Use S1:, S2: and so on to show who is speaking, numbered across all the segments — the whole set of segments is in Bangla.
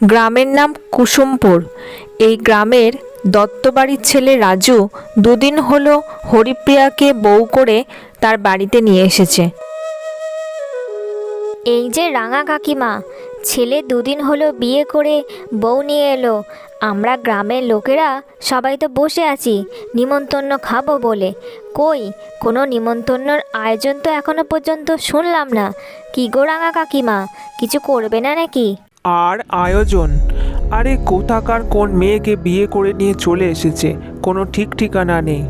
S1: গ্রামের নাম কুসুমপুর। এই গ্রামের দত্তবাড়ির ছেলে রাজু দুদিন হলো হরিপ্রিয়াকে বউ করে তার বাড়িতে নিয়ে এসেছে।
S2: এই যে রাঙা কাকিমা, ছেলে দুদিন হলো বিয়ে করে বউ নিয়ে এলো। আমরা গ্রামের লোকেরা সবাই তো বসে আছি, নিমন্ত্রণ খাব বলে। কই, কোনো নিমন্ত্রণর আয়োজন তো এখনও পর্যন্ত শুনলাম না। কি গো রাঙা কাকিমা, কিছু করবে না নাকি?
S3: আর আয়োজন। আরে কোথাকার কোন মেয়েকে বিয়ে করে নিয়ে চলে এসেছে? কোনো ঠিক ঠিকানা নেই।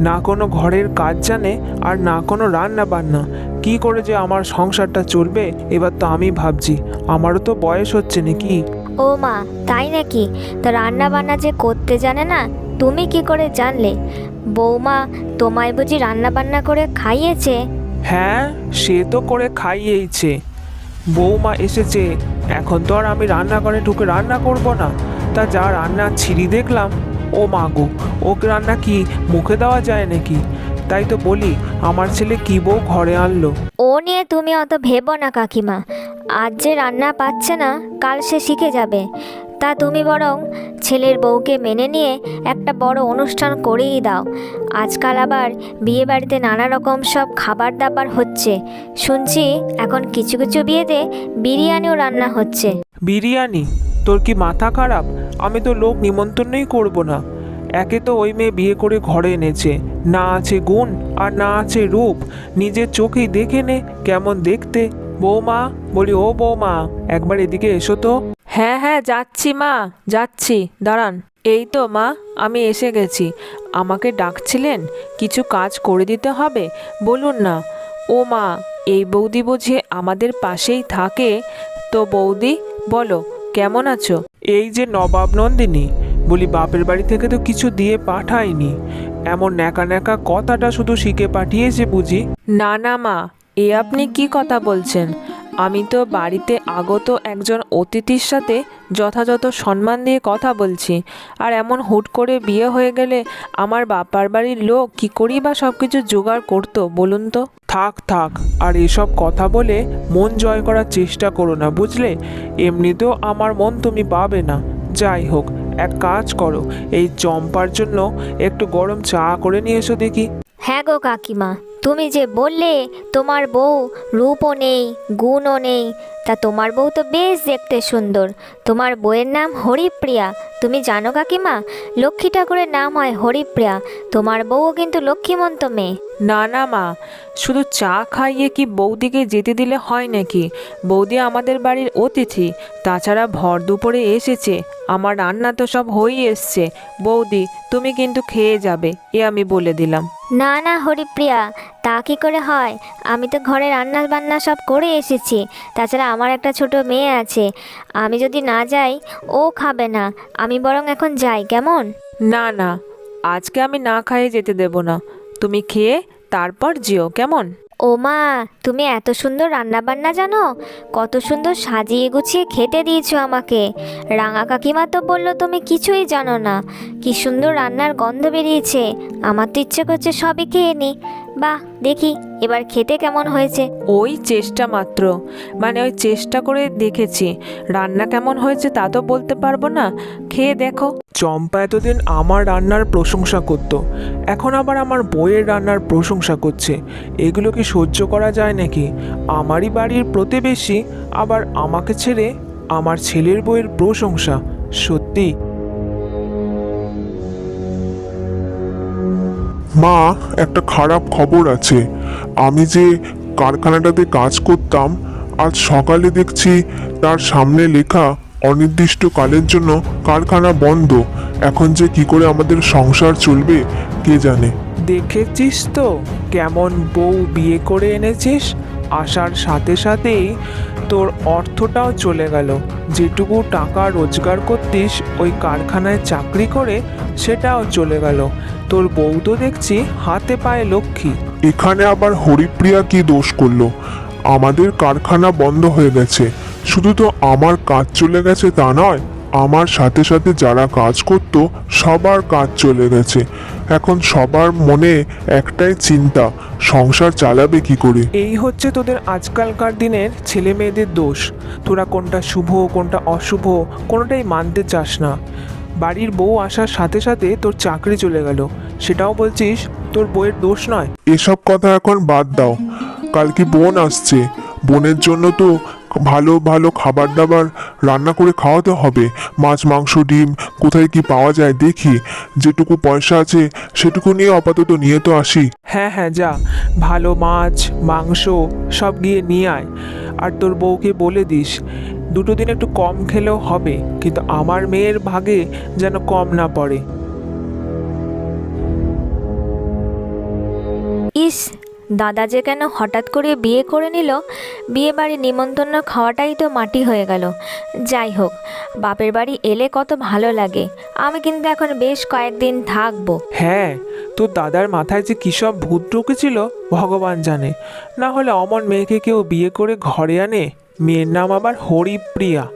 S3: না কোনো ঘরের কাজ জানে আর না কোনো রান্না বান্না কি করে যে আমার সংসারটা চলবে এবার তো আমি ভাবছি। আমারও তো বয়স হচ্ছে নাকি?
S2: ও মা তাই নাকি? তা রান্না বান্না যে করতে জানে না তুমি কি করে জানলে? বৌমা তোমায় বুঝি রান্না বান্না করে খাইয়েছে?
S3: হ্যাঁ সে তো করে খাইয়েইছে। বৌমা এসেছে। এখন তো আর আমি রান্নাঘরে ঢুকে রান্না করব না। তা যা রান্না ছিঁড়ি দেখলাম, ও মাগো ওকে রান্না কি, মুখে দেওয়া যায় নাকি? তাই তো বলি, আমার ছেলে কি বউ ঘরে আনলো?
S2: ও নিয়ে তুমি অত ভেবো না কাকিমা। আজ যে রান্না পাচ্ছে না, কাল সে শিখে যাবে। তা তুমি বরং ছেলের বউকে মেনে নিয়ে একটা বড় অনুষ্ঠান করেই দাও। আজকাল আবার বিয়ে বাড়িতে নানা রকম সব খাবার দাবার হচ্ছে। শুনছি এখন কিছু কিছু বিয়েতে বিরিয়ানিও রান্না হচ্ছে।
S3: বিরিয়ানি? তোর কি মাথা খারাপ? আমি তো লোক নিমন্ত্রণই করব না। একে তো ওই মেয়ে বিয়ে করে ঘরে এনেছে। না আছে গুণ আর না আছে রূপ। নিজের চোখেই দেখে নে কেমন দেখতে। বৌমা? বলি, ও বৌমা, একবার এদিকে এসো তো।
S1: হ্যাঁ হ্যাঁ যাচ্ছি মা যাচ্ছি। দাঁড়ান। এই তো মা আমি এসে গেছি। আমাকে ডাকছিলেন কিছু কাজ করে দিতে হবে? বলুন না। ও মা এই বৌদি বুঝে আমাদের পাশেই থাকে? তো বৌদি বলো কেমন আছো?
S3: এই যে নবাব নন্দিনী বলি বাপের বাড়ি থেকে তো কিছু দিয়ে পাঠায়নি এমন ন্যাকা ন্যাকা কথাটা শুধু শিখে পাঠিয়েছে বুঝি?
S1: না না মা এ আপনি কি কথা বলছেন? আমি তো বাড়িতে আগত একজন অতিথির সাথে যথাযথ সম্মান দিয়ে কথা বলছি। আর এমন হুট করে বিয়ে হয়ে গেলে আমার বাপার বাড়ির লোক কি করি বা সব কিছু জোগাড় করতো, বলুন তো?
S3: থাক থাক, আর এসব কথা বলে মন জয় করার চেষ্টা করো না, বুঝলে? এমনিতেও আমার মন তুমি পাবে না। যাই হোক, এক কাজ করো, এই চম্পার জন্য একটু গরম চা করে নিয়ে এসো দেখি।
S2: হ্যাঁ গো কাকিমা, তুমি যে বললে তোমার বউ রূপও নেই, গুণও নেই, তা তোমার বউ তো বেশ দেখতে সুন্দর। তোমার বউয়ের নাম হরিপ্রিয়া, তুমি জানো কাকিমা? লক্ষ্মী ঠাকুরের নাম হয় হরিপ্রিয়া, তোমার বউও কিন্তু লক্ষ্মীমন্ত মেয়ে।
S1: না না মা। শুধু চা খাইয়ে কি বৌদিকে যেতে দিলে হয় নাকি? বৌদি আমাদের বাড়ির অতিথি তাছাড়া ভর দুপুরে এসেছে। আমার রান্না তো সব হয়েই এসছে। বৌদি তুমি কিন্তু খেয়ে যাবে এ আমি বলে দিলাম।
S2: না না হরিপ্রিয়া তা কি করে হয়? আমি তো ঘরে রান্না বান্না সব করে এসেছি। তাছাড়া আমার একটা ছোট মেয়ে আছে। আমি যদি না যাই ও খাবে না। আমি বরং এখন যাই কেমন?
S1: না না আজকে আমি না খাইয়ে যেতে দেব না। তুমি খেয়ে তারপর যেও, কেমন?
S2: ও মা, তুমি এত সুন্দর রান্না বান্না জানো? কত সুন্দর সাজিয়ে গুছিয়ে খেতে দিয়েছ আমাকে। রাঙা কাকিমা তো বলল তুমি কিছুই জানো না। কি সুন্দর রান্নার গন্ধ বেরিয়েছে। আমার তো ইচ্ছে করছে সবই খেয়ে নি। বাহ দেখি এবার খেতে কেমন হয়েছে?
S1: ওই চেষ্টা মাত্র। মানে ওই চেষ্টা করে দেখেছি। রান্না কেমন হয়েছে তা তো বলতে পারব না। খেয়ে দেখো।
S3: চম্পা এতদিন আমার রান্নার প্রশংসা করত। এখন আবার আমার বইয়ের রান্নার প্রশংসা করছে। এগুলো কি সহ্য করা যায় নাকি? আমারই বাড়ির প্রতিবেশী আবার আমাকে ছেড়ে আমার ছেলের বইয়ের প্রশংসা। সত্যি?
S4: মা, একটা খারাপ খবর আছে। আমি যে কারখানাটাতে কাজ করতাম, আজ সকালে দেখছি তার সামনে লেখা, অনির্দিষ্টকালের জন্য কারখানা বন্ধ। এখন যে কি করে আমাদের সংসার চলবে, কে জানে?
S3: দেখেছিস তো? কেমন বউ বিয়ে করে এনেছিস? আসার সাথে সাথেই তোর অর্থটাও চলে গেল। যেটুকু টাকা রোজগার করতিস, ওই কারখানায় চাকরি করে সেটাও চলে গেল। তোর বউ তো দেখছি হাতে পায়ে লক্ষ্মী।
S4: এখানে আবার হরিপ্রিয়া কি দোষ করল? আমাদের কারখানা বন্ধ হয়ে গেছে। শুধু তো আমার কাজ চলে গেছে তা নয়। আমার সাথে সাথে যারা কাজ করতো সবার কাজ চলে গেছে। এখন সবার মনে একটাই চিন্তা সংসার চালাবে কি করে?
S3: এই হচ্ছে তোদের আজকালকার দিনের ছেলে মেয়েদের দোষ। তোরা কোনটা শুভ কোনটা অশুভ কোনোটাই মানতে চাস না। বাড়ির বউ আসার সাথে সাথে তোর চাকরি চলে গেল। সেটাও বলছিস তোর বউয়ের দোষ নয়।
S4: এসব কথা এখন বাদ দাও। কালকে বোন আসছে। বোনের জন্য তো ভালো ভালো খাবার দাবার রান্না করে খাওয়াতে হবে। মাছ মাংস ডিম কোথায় কি পাওয়া যায় দেখি। যেটুকু পয়সা আছে সেটুকু নিয়ে আপাতত নিয়ে তো আসি।
S3: হ্যাঁ হ্যাঁ যা। ভালো মাছ মাংস সব গিয়ে নিয়ে আয়। আর তোর বউকে বলে দিস দুটো দিন একটু কম খেলেও হবে কিন্তু আমার মেয়ের ভাগে যেন কম না পড়ে।
S2: ইস দাদা যে কেন হঠাৎ করে বিয়ে করে নিল বিয়ে বাড়ি নিমন্ত্রণ খাওয়াটাই তো মাটি হয়ে গেল। যাই হোক, বাপের বাড়ি এলে কত ভালো লাগে। আমি কিন্তু এখন বেশ কয়েকদিন থাকব।
S3: হ্যাঁ তোর দাদার মাথায় যে কী সব ভূত ঢুকেছিল, ভগবান জানে। না হলে অমন মেয়েকে কেউ বিয়ে করে ঘরে আনে? মেয়ের নাম আবার হরিপ্রিয়া।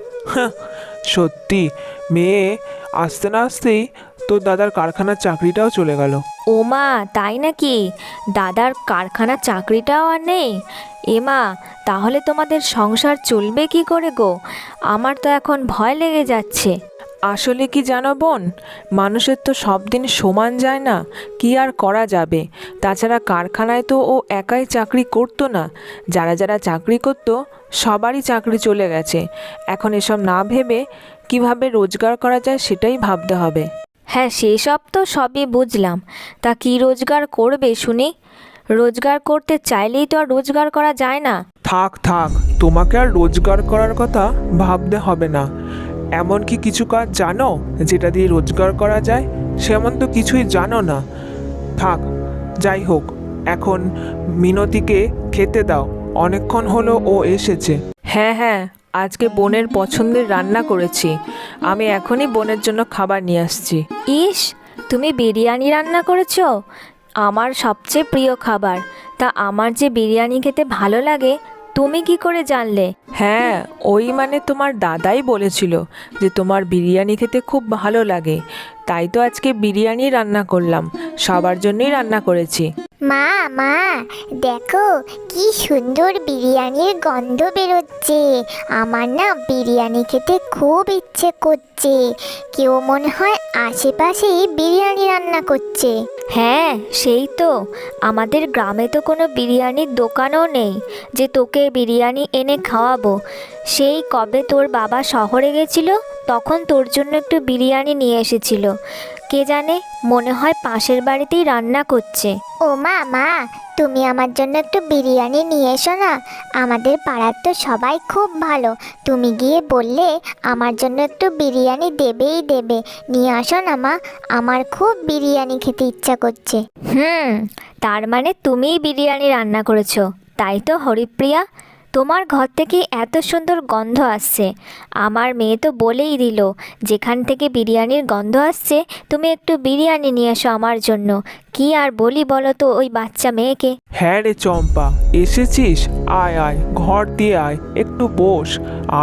S3: সত্যি, মেয়ে আসতে না আসতেই তোর দাদার কারখানার চাকরিটাও চলে গেল।
S2: ওমা তাই নাকি? দাদার কারখানা চাকরিটাও আর নেই? এমা তাহলে তোমাদের সংসার চলবে কি করে গো? আমার তো এখন ভয় লেগে যাচ্ছে।
S1: আসলে কি জানো বোন, মানুষের তো সব দিন সমান যায় না, কি আর করা যাবে? তাছাড়া কারখানায় তো ও একাই চাকরি করতো না, যারা যারা চাকরি করতো, সবারই চাকরি চলে গেছে। এখন এসব না ভেবে কীভাবে রোজগার করা যায় সেটাই ভাবতে হবে।
S2: হ্যাঁ সেসব তো সবই বুঝলাম। তা কি রোজগার করবে শুনি? রোজগার করতে চাইলেই তো আর রোজগার করা যায় না।
S3: থাক থাক তোমাকে আর রোজগার করার কথা ভাবতে হবে না। এমন কি কিছু কাজ জানো যেটা দিয়ে রোজগার করা যায়? সেমন তো কিছুই জানো না। থাক যাই হোক এখন মিনতিকে খেতে দাও। অনেকক্ষণ হলো ও এসেছে।
S1: হ্যাঁ হ্যাঁ আজকে বোনের পছন্দের রান্না করেছি। আমি এখনই বোনের জন্য খাবার নিয়ে আসছি।
S2: ইস তুমি বিরিয়ানি রান্না করেছ? আমার সবচেয়ে প্রিয় খাবার। তা আমার যে বিরিয়ানি খেতে ভালো লাগে তুমি কি করে জানলে?
S1: হ্যাঁ ওই মানে তোমার দাদাই বলেছিল যে তোমার বিরিয়ানি খেতে খুব ভালো লাগে। তাই তো আজকে বিরিয়ানি রান্না করলাম। সবার জন্যই রান্না করেছি।
S5: মা মা, দেখো কি সুন্দর বিরিয়ানির গন্ধ বেরোচ্ছে। আমার না বিরিয়ানি খেতে খুব ইচ্ছে করছে। কেউ মনে হয় আশেপাশেই বিরিয়ানি রান্না করছে।
S2: হ্যাঁ সেই তো। আমাদের গ্রামে তো কোনো বিরিয়ানির দোকানও নেই। যে তোকে বিরিয়ানি এনে খাওয়াবো। সেই কবে তোর বাবা শহরে গেছিল, তখন তোর জন্য একটু বিরিয়ানি নিয়ে এসেছিল। কে জানে মনে হয় পাশের বাড়িতেই রান্না করছে।
S5: ও মা মা তুমি আমার জন্য একটু বিরিয়ানি নিয়ে এসো না। আমাদের পাড়ার তো সবাই খুব ভালো। তুমি গিয়ে বললে আমার জন্য একটু বিরিয়ানি দেবেই দেবে। নিয়ে আসো না মা আমার খুব বিরিয়ানি খেতে ইচ্ছা করছে।
S2: হুম তার মানে তুমিই বিরিয়ানি রান্না করেছ। তাই তো হরিপ্রিয়া তোমার ঘর থেকে এত সুন্দর গন্ধ আসছে। আমার মেয়ে তো বলেই দিল, যেখান থেকে বিরিয়ানির গন্ধ আসছে, তুমি একটু বিরিয়ানি নিয়ে এসো আমার জন্য। কি আর বলি বলো তো ওই বাচ্চা মেয়েকে?
S3: হ্যাঁ রে চম্পা, এসেছিস? আয় আয়, ঘর দিয়ে আয়, একটু বস।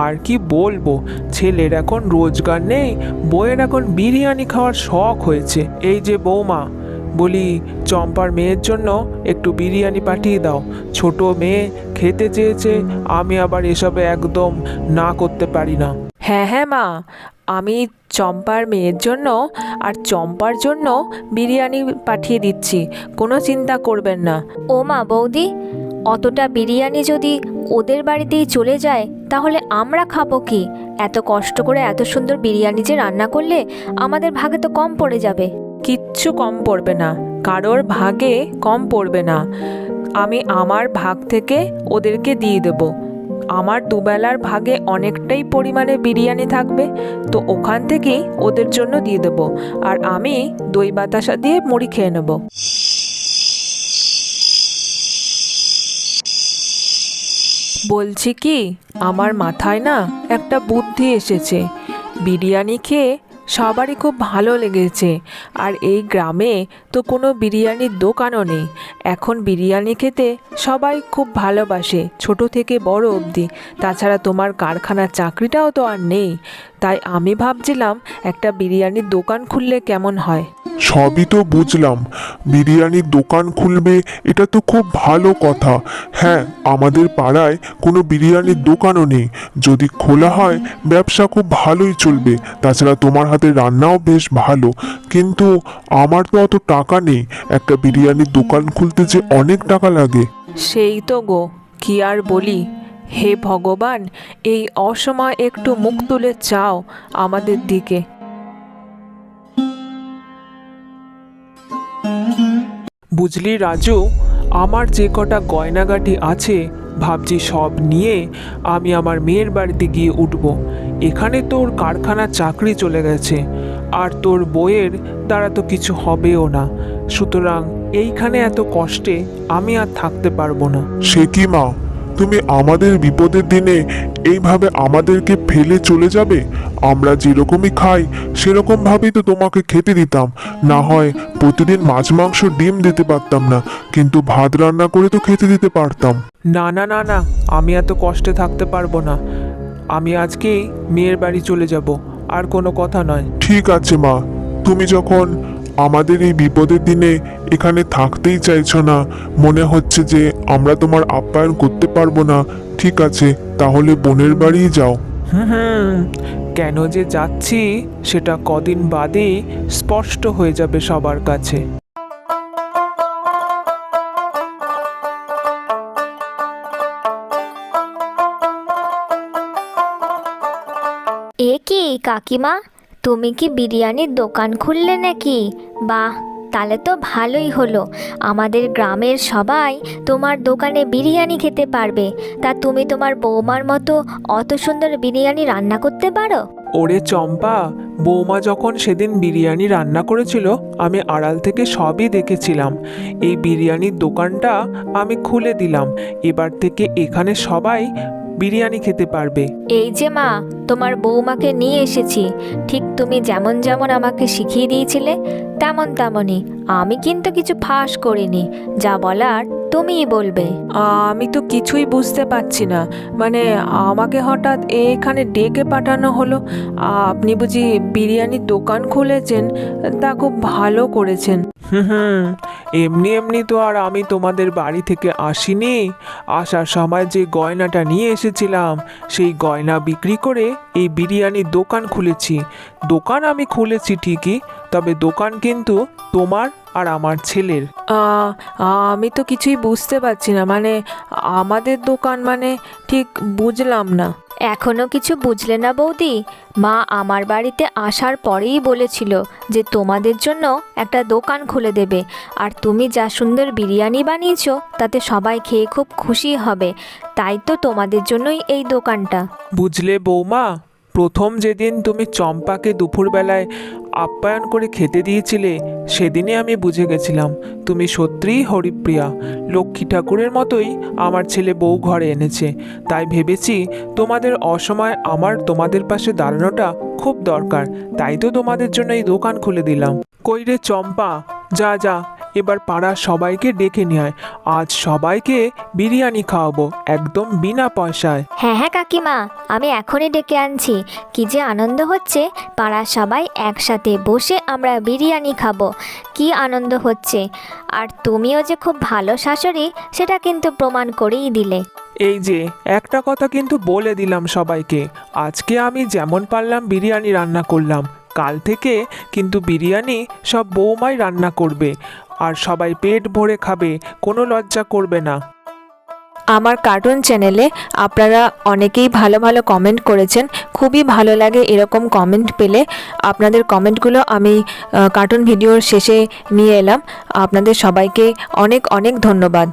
S3: আর কি বলব, ছেলের এখন রোজগার নেই বইয়ের এখন বিরিয়ানি খাওয়ার শখ হয়েছে। এই যে বৌমা বলি চম্পার মেয়ের জন্য একটু বিরিয়ানি পাঠিয়ে দাও। ছোট মেয়ে খেতে চেয়েছে আমি আবার এসবে একদম না করতে পারি না।
S1: হ্যাঁ হ্যাঁ মা আমি চম্পার মেয়ের জন্য আর চম্পার জন্য বিরিয়ানি পাঠিয়ে দিচ্ছি কোনো চিন্তা করবেন না।
S2: ও মা বৌদি অতটা বিরিয়ানি যদি ওদের বাড়িতেই চলে যায় তাহলে আমরা খাব কি? এত কষ্ট করে এত সুন্দর বিরিয়ানি যে রান্না করলে আমাদের ভাগে তো কম পড়ে যাবে।
S1: কিচ্ছু কম পড়বে না। কারোর ভাগে কম পড়বে না। আমি আমার ভাগ থেকে ওদেরকে দিয়ে দেব। আমার দুবেলার ভাগে অনেকটাই পরিমাণে বিরিয়ানি থাকবে, তো ওখান থেকেই ওদের জন্য দিয়ে দেব। আর আমি দই বাতাসা দিয়ে মুড়ি খেয়ে নেব। বলছি কি, আমার মাথায় না একটা বুদ্ধি এসেছে। বিরিয়ানি খেয়ে সবারই খুব ভালো লেগেছে। আর এই গ্রামে তো কোনো বিরিয়ানির দোকানও নেই। এখন বিরিয়ানি খেতে সবাই খুব ভালোবাসে, ছোট থেকে বড় অবধি। তাছাড়া তোমার কারখানার চাকরিটাও তো আর নেই। তাই আমি ভাবছিলাম একটা বিরিয়ানির দোকান খুললে কেমন হয়?
S4: সবই তো বুঝলাম। বিরিয়ানির দোকান খুলবে, এটা তো খুব ভালো কথা। হ্যাঁ আমাদের পাড়ায় কোনো বিরিয়ানির দোকানও নেই। যদি খোলা হয়, ব্যবসা খুব ভালোই চলবে। তাছাড়া তোমার হাতে রান্নাও বেশ ভালো। কিন্তু আমার তো অত টাকা নেই। একটা বিরিয়ানির দোকান খুলতে যে অনেক টাকা লাগে।
S1: সেই তো গো কি আর বলি? হে ভগবান এই অসময় একটু মুখ তুলে চাও আমাদের দিকে।
S3: বুঝলি রাজু আমার যে কটা গয়নাগাটি আছে, ভাবছি সব নিয়ে আমি আমার মেয়ের বাড়িতে গিয়ে উঠব। এখানে তোর কারখানা চাকরি চলে গেছে, আর তোর বইয়ের দ্বারা তো কিছু হবেও না। সুতরাং এইখানে এত কষ্টে আমি আর থাকতে পারব না।
S4: সে কি মা? তুমি আমাদের বিপদের দিনে এইভাবে আমাদেরকে ফেলে চলে যাবে? আমরা যেরকমই খাই সেরকমভাবেই তো তোমাকে খেতে দিতাম। না হয় প্রতিদিন মাছ মাংস ডিম দিতে পারতাম না কিন্তু ভাত রান্না করে তো খেতে দিতে পারতাম।
S3: না না না না আমি এত কষ্টে থাকতে পারব না। আমি আজকেই মেয়ের বাড়ি চলে যাব আর কোনো কথা নয়।
S4: ঠিক আছে মা। তুমি যখন আমাদের এই বিপদের দিনে এখানে থাকতেই চাইছো না। মনে হচ্ছে যে আমরা তোমার আপ্যায়ন করতে পারব না। ঠিক আছে তাহলে বোনের বাড়িই যাও।
S3: হুম কেন যে যাচ্ছি সেটা কদিন বাদেই স্পষ্ট হয়ে যাবে সবার কাছে।
S2: এ কি কাকিমা? তুমি কি বিরিয়ানির দোকান খুললে নাকি? বাহ, তাহলে তো ভালোই হলো। আমাদের গ্রামের সবাই তোমার দোকানে বিরিয়ানি খেতে পারবে। তা তুমি তোমার বৌমার মতো অত সুন্দর বিরিয়ানি রান্না করতে পারো?
S3: ওরে চম্পা, বৌমা যখন সেদিন বিরিয়ানি রান্না করেছিল, আমি আড়াল থেকে সবই দেখেছিলাম। এই বিরিয়ানির দোকানটা আমি খুলে দিলাম। এবার থেকে এখানে সবাই বিরিয়ানি খেতে পারবে।
S2: এই যে মা তোমার বৌমাকে নিয়ে এসেছি। ঠিক তুমি যেমন যেমন আমাকে শিখিয়ে দিয়েছিলে তেমন তেমনই আমি কিন্তু কিছু ফাঁস করিনি। যা বলার তুমিই বলবে।
S1: আমি তো কিছুই বুঝতে পারছি না। মানে আমাকে হঠাৎ এখানে ডেকে পাঠানো হলো। আপনি বুঝি বিরিয়ানির দোকান খুলেছেন তা খুব ভালো করেছেন।
S3: হুম, এমনি এমনি তো আর আমি তোমাদের বাড়ি থেকে আসিনি। আসার সময় যে গয়নাটা নিয়ে এসেছিলাম, সেই গয়না বিক্রি করে এই বিরিয়ানির দোকান খুলেছি। দোকান আমি খুলেছি ঠিকই, তবে দোকান কিন্তু তোমার আর আমার ছেলের।
S1: আমি তো কিছুই বুঝতে পারছি না মানে আমাদের দোকান মানে ঠিক বুঝলাম না।
S2: এখনও কিছু বুঝলে না বৌদি? মা আমার বাড়িতে আসার পরেই বলেছিল যে তোমাদের জন্য একটা দোকান খুলে দেবে। আর তুমি যা সুন্দর বিরিয়ানি বানিয়েছো, তাতে সবাই খেয়ে খুব খুশি হবে। তাই তো তোমাদের জন্যই এই দোকানটা।
S3: বুঝলে বৌমা, প্রথম যেদিন তুমি চম্পাকে দুপুরবেলায় আপ্যায়ন করে খেতে দিয়েছিলে, সেদিনে আমি বুঝে গেছিলাম, তুমি সত্যিই হরিপ্রিয়া। লক্ষ্মী ঠাকুরের মতোই আমার ছেলে বউ ঘরে এনেছে। তাই ভেবেছি তোমাদের অসময় আমার তোমাদের পাশে দাঁড়ানোটা খুব দরকার, তাই তো তোমাদের জন্য এই দোকান খুলে দিলাম। কইরে চম্পা, যা যা। এবার পাড়ার সবাইকে ডেকে নিয়ে আয়। আজ সবাইকে বিরিয়ানি খাওয়াবো একদম বিনা পয়সায়।
S2: হ্যাঁ হ্যাঁ কাকিমা আমি এখনই ডেকে আনছি। কি যে আনন্দ হচ্ছে পাড়ার সবাই একসাথে বসে আমরা বিরিয়ানি খাব। কি আনন্দ হচ্ছে। আর তুমিও যে খুব ভালো শাশুড়ি সেটা কিন্তু প্রমাণ করেই দিলে।
S3: এই যে একটা কথা কিন্তু বলে দিলাম সবাইকে। আজকে আমি যেমন পারলাম বিরিয়ানি রান্না করলাম। কাল থেকে কিন্তু বিরিয়ানি সব বৌমাই রান্না করবে, আর সবাই পেট ভরে খাবে, কোনো লজ্জা করবে না।
S1: আমার কার্টুন চ্যানেলে আপনারা অনেকেই ভালো ভালো কমেন্ট করেছেন, খুবই ভালো লাগে এরকম কমেন্ট পেলে। আপনাদের কমেন্টগুলো আমি কার্টুন ভিডিওর শেষে নিয়ে এলাম। আপনাদের সবাইকে অনেক অনেক ধন্যবাদ।